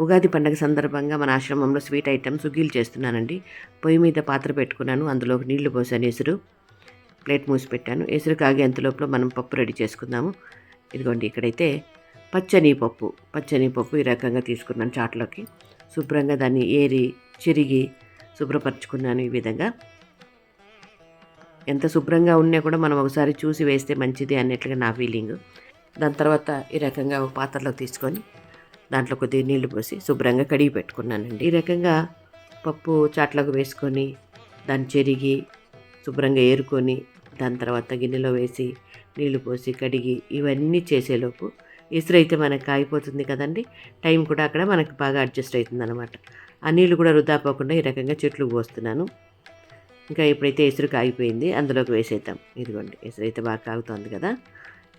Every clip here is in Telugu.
ఉగాది పండగ సందర్భంగా మన ఆశ్రమంలో స్వీట్ ఐటమ్స్ సుగీలు చేస్తున్నానండి. పొయ్యి మీద పాత్ర పెట్టుకున్నాను. అందులోకి నీళ్ళు పోసాను. ఎసురు ప్లేట్ మూసి పెట్టాను. ఎసురు కాగే అంతలోపల మనం పప్పు రెడీ చేసుకుందాము. ఇదిగోండి ఇక్కడైతే పచ్చని పప్పు పచ్చని పప్పు ఈ రకంగా తీసుకున్నాను చాట్లోకి. శుభ్రంగా దాన్ని ఏరి చిరిగి శుభ్రపరచుకున్నాను ఈ విధంగా. ఎంత శుభ్రంగా ఉన్నా కూడా మనం ఒకసారి చూసి వేస్తే మంచిది అన్నట్లుగా నా ఫీలింగ్. దాని తర్వాత ఈ రకంగా ఒక పాత్రలో తీసుకొని దాంట్లో కొద్దిగా నీళ్ళు పోసి శుభ్రంగా కడిగి పెట్టుకున్నానండి. ఈ రకంగా పప్పు చాట్లకు వేసుకొని దాన్ని చెరిగి శుభ్రంగా ఏరుకొని దాని తర్వాత గిన్నెలో వేసి నీళ్ళు పోసి కడిగి ఇవన్నీ చేసేలోపు ఇసురు అయితే మనకు కాగిపోతుంది కదండి. టైం కూడా అక్కడ మనకు బాగా అడ్జస్ట్ అవుతుంది అనమాట ఆ నీళ్ళు కూడా వృధా పోకుండా ఈ రకంగా చెట్లు పోస్తున్నాను. ఇంకా ఇప్పుడైతే ఎసురు కాగిపోయింది అందులోకి వేసేద్దాం. ఇదిగోండి ఎసురు అయితే బాగా కాగుతోంది కదా.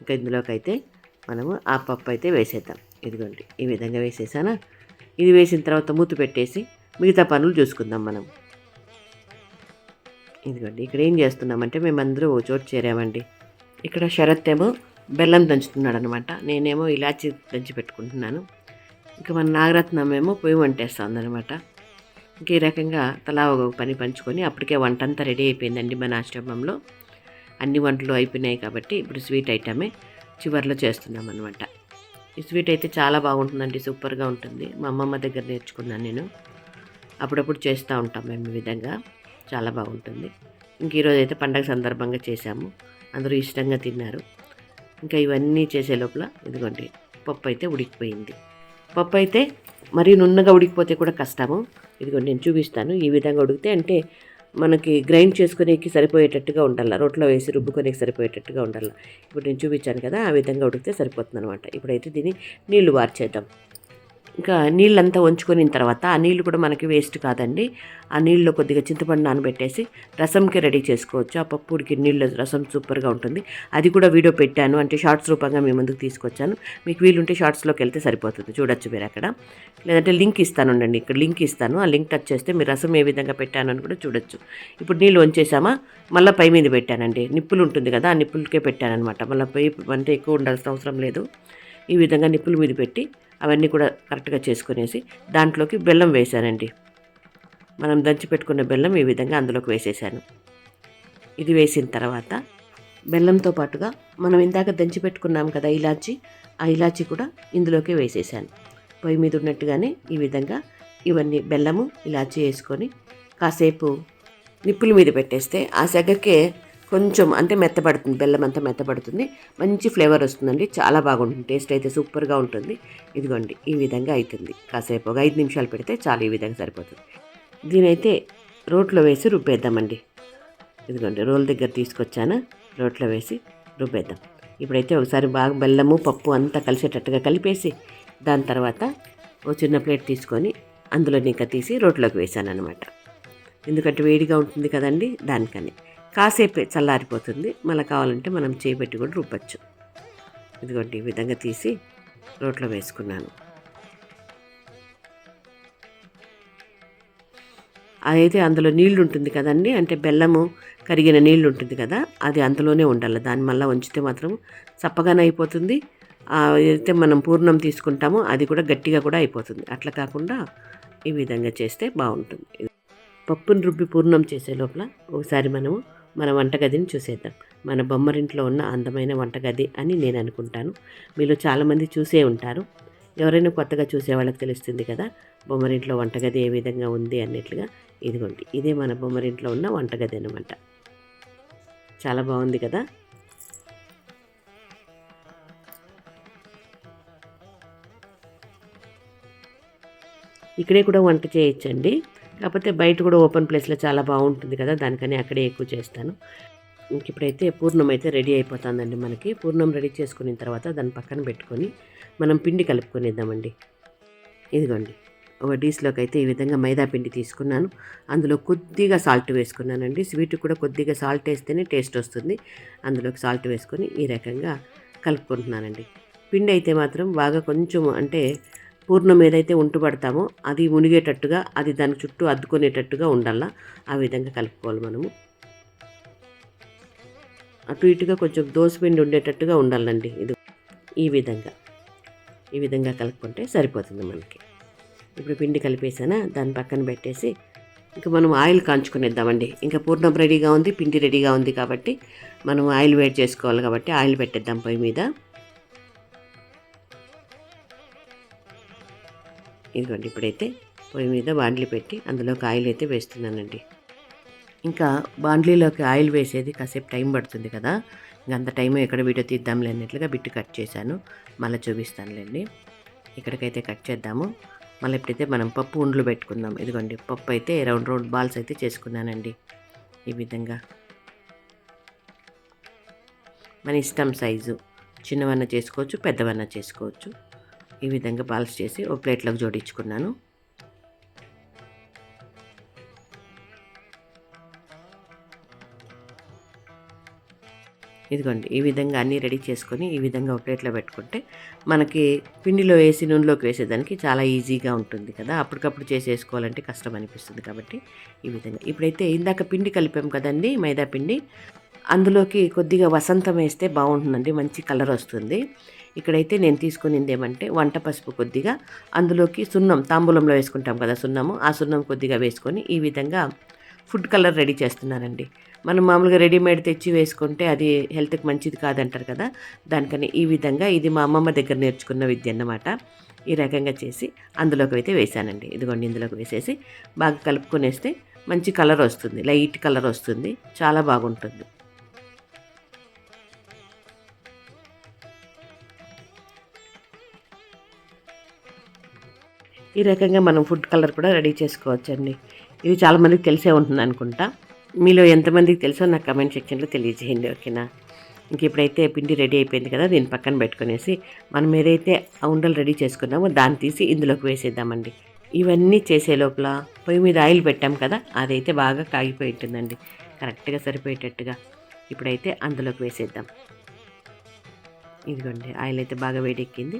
ఇంకా ఇందులోకి అయితే మనము ఆ పప్పు అయితే వేసేద్దాం. ఇదిగోండి ఈ విధంగా వేసేసానా? ఇది వేసిన తర్వాత మూత పెట్టేసి మిగతా పనులు చూసుకుందాం మనం. ఇదిగోండి ఇక్కడ ఏం చేస్తున్నామంటే మేమందరూ ఓ చోటు చేరామండి. ఇక్కడ శరత్ ఏమో బెల్లం దంచుతున్నాడు అనమాట నేనేమో ఇలాచి దంచి పెట్టుకుంటున్నాను. ఇంకా మన నాగరత్నం ఏమో పొయ్యి వంటేస్తుంది అనమాట ఇంకా ఈ రకంగా తలా ఒక పని పంచుకొని అప్పటికే వంట అంతా రెడీ అయిపోయిందండి మన ఆశ్రమంలో. అన్ని వంటలు అయిపోయినాయి కాబట్టి ఇప్పుడు స్వీట్ ఐటమే చివరిలో చేస్తున్నాం అనమాట ఈ స్వీట్ అయితే చాలా బాగుంటుందండి సూపర్గా ఉంటుంది. మా అమ్మమ్మ దగ్గర నేర్చుకున్నాను నేను. అప్పుడప్పుడు చేస్తూ ఉంటాం మేము ఈ విధంగా. చాలా బాగుంటుంది. ఇంక ఈరోజు అయితే పండగ సందర్భంగా చేశాము. అందరూ ఇష్టంగా తిన్నారు. ఇంకా ఇవన్నీ చేసే లోపల ఇదిగోండి పప్పు అయితే ఉడికిపోయింది. పప్పు అయితే మరీ నున్నగా ఉడికిపోతే కూడా కష్టము. ఇదిగోండి నేను చూపిస్తాను. ఈ విధంగా ఉడికితే అంటే మనకి గ్రైండ్ చేసుకునేకి సరిపోయేటట్టుగా ఉండాలి. రోట్లో వేసి రుబ్బుకొనేకి సరిపోయేటట్టుగా ఉండాలి. ఇప్పుడు నేను చూపించాను కదా ఆ విధంగా ఉడికితే సరిపోతుంది అనమాట ఇప్పుడైతే దీన్ని నీళ్ళు వార్చేద్దాం. ఇంకా నీళ్ళంతా వంచుకొని తర్వాత ఆ నీళ్ళు కూడా మనకి వేస్ట్ కాదండి. ఆ నీళ్ళలో కొద్దిగా చింతపండు నానబెట్టేసి రసంకి రెడీ చేసుకోవచ్చు. ఆ పప్పుడికి నీళ్ళ రసం సూపర్గా ఉంటుంది. అది కూడా వీడియో పెట్టాను. అంటే షార్ట్స్ రూపంగా మీ ముందుకు తీసుకొచ్చాను. మీకు వీలుంటే షార్ట్స్లోకి వెళ్తే సరిపోతుంది. చూడొచ్చు మీరు అక్కడ. లేదంటే లింక్ ఇస్తాను ఉండండి. ఇక్కడ లింక్ ఇస్తాను. ఆ లింక్ టచ్ చేస్తే మీరు రసం ఏ విధంగా పెట్టాను అని కూడా చూడొచ్చు. ఇప్పుడు నీళ్ళు వంచేసామా? మళ్ళీ పై మీద పెట్టానండి. నిప్పులు ఉంటుంది కదా ఆ నిప్పులకే పెట్టానమాట మళ్ళీ పై అంటే ఎక్కువ ఉండాల్సిన అవసరం లేదు. ఈ విధంగా నిప్పుల మీద పెట్టి అవన్నీ కూడా కరెక్ట్గా చేసుకునేసి దాంట్లోకి బెల్లం వేసానండి మనం దంచి పెట్టుకున్న బెల్లం ఈ విధంగా అందులోకి వేసేసాను. ఇది వేసిన తర్వాత బెల్లంతో పాటుగా మనం ఇందాక దంచి పెట్టుకున్నాం కదా ఇలాచి ఆ ఇలాచి కూడా ఇందులోకి వేసేసాను. పొయ్యి మీద ఉన్నట్టుగానే ఈ విధంగా ఇవన్నీ బెల్లము ఇలాచి వేసుకొని కాసేపు నిప్పుల మీద పెట్టేస్తే ఆ సెగకే కొంచెం అంటే మెత్తబడుతుంది బెల్లం అంతా మెత్తబడుతుంది. మంచి ఫ్లేవర్ వస్తుందండి. చాలా బాగుంటుంది. టేస్ట్ అయితే సూపర్గా ఉంటుంది. ఇదిగోండి ఈ విధంగా అవుతుంది కాసేపు ఒక ఐదు నిమిషాలు పెడితే చాలా ఈ విధంగా సరిపోతుంది. దీనైతే రోట్లో వేసి రుబ్బేద్దామండి. ఇదిగోండి రోల్ దగ్గర తీసుకొచ్చాను. రోట్లో వేసి రుబ్బేద్దాం. ఇప్పుడైతే ఒకసారి బాగా బెల్లము పప్పు అంతా కలిసేటట్టుగా కలిపేసి దాని తర్వాత ఓ చిన్న ప్లేట్ తీసుకొని అందులో ఇంకా తీసి రోట్లోకి వేసాను అనమాట ఎందుకంటే వేడిగా ఉంటుంది కదండి దానికని. కాసేపే చల్లారిపోతుంది. మళ్ళీ కావాలంటే మనం చేపెట్టి కూడా రుబ్బచ్చు. ఇదిగోండి ఈ విధంగా తీసి రోట్లో వేసుకున్నాను. అదైతే అందులో నీళ్ళు ఉంటుంది కదండి అంటే బెల్లము కరిగిన నీళ్ళు ఉంటుంది కదా అది అందులోనే ఉండాలి. దాని మళ్ళీ ఉంచితే మాత్రం చప్పగానే అయిపోతుంది. అయితే మనం పూర్ణం తీసుకుంటామో అది కూడా గట్టిగా కూడా అయిపోతుంది. అట్లా కాకుండా ఈ విధంగా చేస్తే బాగుంటుంది. పప్పును రుబ్బి పూర్ణం చేసే లోపల ఒకసారి మనము మన వంటగదిని చూసేద్దాం. మన బొమ్మరింట్లో ఉన్న అందమైన వంటగది అని నేను అనుకుంటాను. మీలో చాలామంది చూసే ఉంటారు. ఎవరైనా కొత్తగా చూసే వాళ్ళకి తెలుస్తుంది కదా బొమ్మరింట్లో వంటగది ఏ విధంగా ఉంది అన్నట్లుగా. ఇదిగోండి ఇదే మన బొమ్మరింట్లో ఉన్న వంటగది అనమాట చాలా బాగుంది కదా? ఇక్కడే కూడా వంట చేయొచ్చండి. కాకపోతే బయట కూడా ఓపెన్ ప్లేస్లో చాలా బాగుంటుంది కదా దానికని అక్కడే ఎక్కువ చేస్తాను. ఇంక ఇప్పుడైతే పూర్ణం అయితే రెడీ అయిపోతుందండి మనకి. పూర్ణం రెడీ చేసుకున్న తర్వాత దాన్ని పక్కన పెట్టుకొని మనం పిండి కలుపుకొనిద్దామండి. ఇదిగోండి ఒక డీస్లోకి అయితే ఈ విధంగా మైదా పిండి తీసుకున్నాను. అందులో కొద్దిగా సాల్ట్ వేసుకున్నానండి. స్వీట్ కూడా కొద్దిగా సాల్ట్ వేస్తేనే టేస్ట్ వస్తుంది. అందులోకి సాల్ట్ వేసుకొని ఈ రకంగా కలుపుకుంటున్నానండి. పిండి అయితే మాత్రం బాగా కొంచెం అంటే పూర్ణం ఏదైతే ఉంటుపడతామో అది మునిగేటట్టుగా అది దాని చుట్టూ అద్దుకునేటట్టుగా ఉండాలా? ఆ విధంగా కలుపుకోవాలి మనము. అటు ఇటుగా కొంచెం దోసపిండి ఉండేటట్టుగా ఉండాలండి ఇది. ఈ విధంగా. ఈ విధంగా కలుపుకుంటే సరిపోతుంది మనకి. ఇప్పుడు పిండి కలిపేసానా? దాన్ని పక్కన పెట్టేసి ఇంకా మనం ఆయిల్ కాంచుకునేద్దామండి. ఇంకా పూర్ణం రెడీగా ఉంది పిండి రెడీగా ఉంది కాబట్టి మనం ఆయిల్ వేడి చేసుకోవాలి కాబట్టి ఆయిల్ పెట్టేద్దాం పొయ్యి మీద. ఇదిగోండి ఇప్పుడైతే పొయ్యి మీద బాండ్లీ పెట్టి అందులోకి ఆయిల్ అయితే వేస్తున్నానండి. ఇంకా బాండ్లీలోకి ఆయిల్ వేసేది కాసేపు టైం పడుతుంది కదా. ఇంక అంత టైం ఎక్కడ వీడియో తీద్దాంలే అన్నట్లుగా బిట్టు కట్ చేశాను. మళ్ళీ చూపిస్తానులేండి. ఇక్కడికైతే కట్ చేద్దాము. మళ్ళీ ఎప్పుడైతే మనం పప్పు ఉండ్లు పెట్టుకుందాం. ఇదిగోండి పప్పు అయితే రౌండ్ రౌండ్ బాల్స్ అయితే చేసుకున్నానండి. ఈ విధంగా. మన ఇష్టం సైజు. చిన్నవన్న చేసుకోవచ్చు పెద్దవన్న చేసుకోవచ్చు. ఈ విధంగా పాలిష్ చేసి ఒక ప్లేట్లోకి జోడించుకున్నాను. ఇదిగోండి ఈ విధంగా అన్నీ రెడీ చేసుకొని ఈ విధంగా ఒక ప్లేట్లో పెట్టుకుంటే మనకి పిండిలో వేసి నూనెలోకి వేసేదానికి చాలా ఈజీగా ఉంటుంది కదా. అప్పటికప్పుడు చేసేసుకోవాలంటే కష్టం అనిపిస్తుంది కాబట్టి ఈ విధంగా. ఇప్పుడైతే ఇందాక పిండి కలిపాం కదండి మైదా పిండి. అందులోకి కొద్దిగా వసంతం వేస్తే బాగుంటుందండి మంచి కలర్ వస్తుంది. ఇక్కడైతే నేను తీసుకునింది ఏమంటే వంట పసుపు కొద్దిగా అందులోకి సున్నం తాంబూలంలో వేసుకుంటాం కదా సున్నము ఆ సున్నం కొద్దిగా వేసుకొని ఈ విధంగా ఫుడ్ కలర్ రెడీ చేస్తున్నానండి. మనం మామూలుగా రెడీమేడ్ తెచ్చి వేసుకుంటే అది హెల్త్కి మంచిది కాదంటారు కదా దానికని ఈ విధంగా ఇది మా అమ్మమ్మ దగ్గర నేర్చుకున్న విద్య అన్నమాట. ఈ రకంగా చేసి అందులోకి అయితే వేసానండి ఇదిగోండి ఇందులోకి వేసేసి బాగా కలుపుకొనేస్తే మంచి కలర్ వస్తుంది లైట్ కలర్ వస్తుంది చాలా బాగుంటుంది. ఈ రకంగా మనం ఫుడ్ కలర్ కూడా రెడీ చేసుకోవచ్చండి. ఇది చాలామందికి తెలిసే ఉంటుంది అనుకుంటా. మీలో ఎంతమందికి తెలుసో నాకు కమెంట్ సెక్షన్లో తెలియజేయండి ఓకేనా? ఇంక ఇప్పుడైతే పిండి రెడీ అయిపోయింది కదా దీన్ని పక్కన పెట్టుకునేసి మనం ఏదైతే ఆ ఉండలు రెడీ చేసుకున్నామో దాన్ని తీసి ఇందులోకి వేసేద్దామండి. ఇవన్నీ చేసే లోపల పొయ్యి మీద ఆయిల్ పెట్టాం కదా అదైతే బాగా కాగిపోయి ఉంటుందండి. కరెక్ట్గా సరిపోయేటట్టుగా ఇప్పుడైతే అందులోకి వేసేద్దాం. ఇదిగోండి ఆయిల్ అయితే బాగా వేడెక్కింది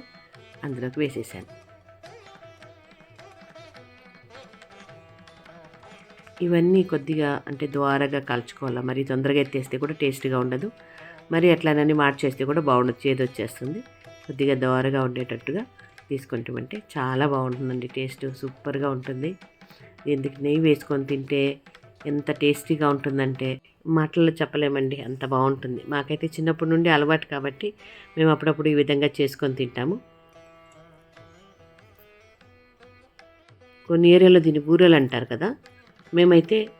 అందులోకి వేసేసాను. ఇవన్నీ కొద్దిగా అంటే ద్వారగా కాల్చుకోవాలా? మరి తొందరగా ఎత్తేస్తే కూడా టేస్ట్గా ఉండదు. మరి అట్లానని మార్చేస్తే కూడా బాగుండదు చేదు వచ్చేస్తుంది. కొద్దిగా ద్వారగా ఉండేటట్టుగా తీసుకుంటామంటే చాలా బాగుంటుందండి టేస్ట్. సూపర్గా ఉంటుంది. దీనికి నెయ్యి వేసుకొని తింటే ఎంత టేస్టీగా ఉంటుందంటే మాటల్లో చెప్పలేమండి. అంత బాగుంటుంది. మాకైతే చిన్నప్పటి నుండి అలవాటు కాబట్టి మేము అప్పుడప్పుడు ఈ విధంగా చేసుకొని తింటాము. కొన్ని ఏరియాలో దీన్ని బూరెలు అంటారు కదా? మేమైతే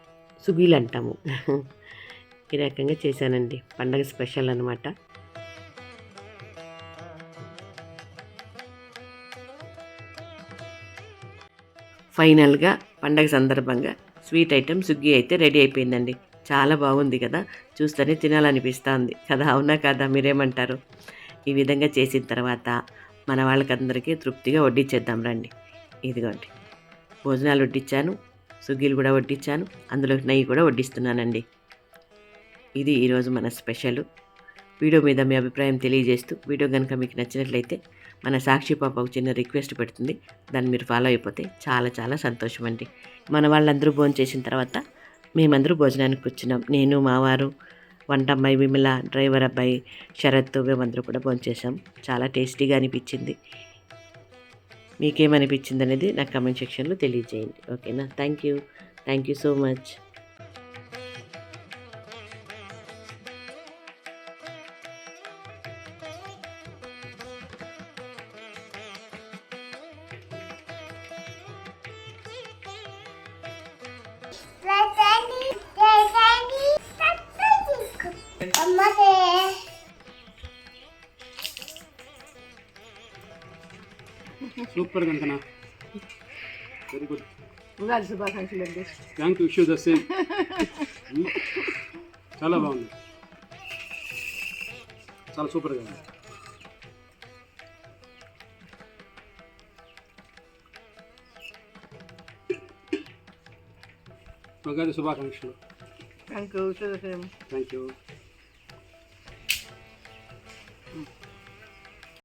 సుగీలు అంటాము. ఈ రకంగా చేశానండి. పండగ స్పెషల్ అనమాట ఫైనల్గా పండగ సందర్భంగా స్వీట్ ఐటెం సుగ్గి అయితే రెడీ అయిపోయిందండి. చాలా బాగుంది కదా. చూస్తేనే తినాలనిపిస్తుంది. కదా అవునా కదా? మీరేమంటారు? ఈ విధంగా చేసిన తర్వాత మన వాళ్ళకందరికీ తృప్తిగా వడ్డించేద్దాం రండి. ఇదిగోండి. భోజనాలు వడ్డించాను సుగ్గీలు కూడా వడ్డించాను అందులో నెయ్యి కూడా వడ్డిస్తున్నానండి. ఇది ఈరోజు మన స్పెషల్. వీడియో మీద మీ అభిప్రాయం తెలియజేస్తూ వీడియో కనుక మీకు నచ్చినట్లయితే మన సాక్షి పాప ఒక చిన్న రిక్వెస్ట్ పెడుతుంది. దాన్ని మీరు ఫాలో అయిపోతే చాలా చాలా సంతోషం అండి మన వాళ్ళందరూ భోజనం చేసిన తర్వాత మేమందరూ భోజనానికి కూర్చున్నాం. నేను మావారు వంట అమ్మాయి విమల డ్రైవర్ అబ్బాయి శరత్ మేమందరూ కూడా భోంచేసాం చాలా టేస్టీగా అనిపించింది. మీకేమనిపించింది అనేది నాకు కమెంట్ సెక్షన్లో తెలియజేయండి. ఓకేనా thank you thank you so much super కనుకనా very good Ugadi శుభాకాంక్షలు అండి. Thank you wish the same చాలా బాగుంది. చాలా సూపర్గా ఉంది. ఉగాది శుభాకాంక్షలు. Thank you thank you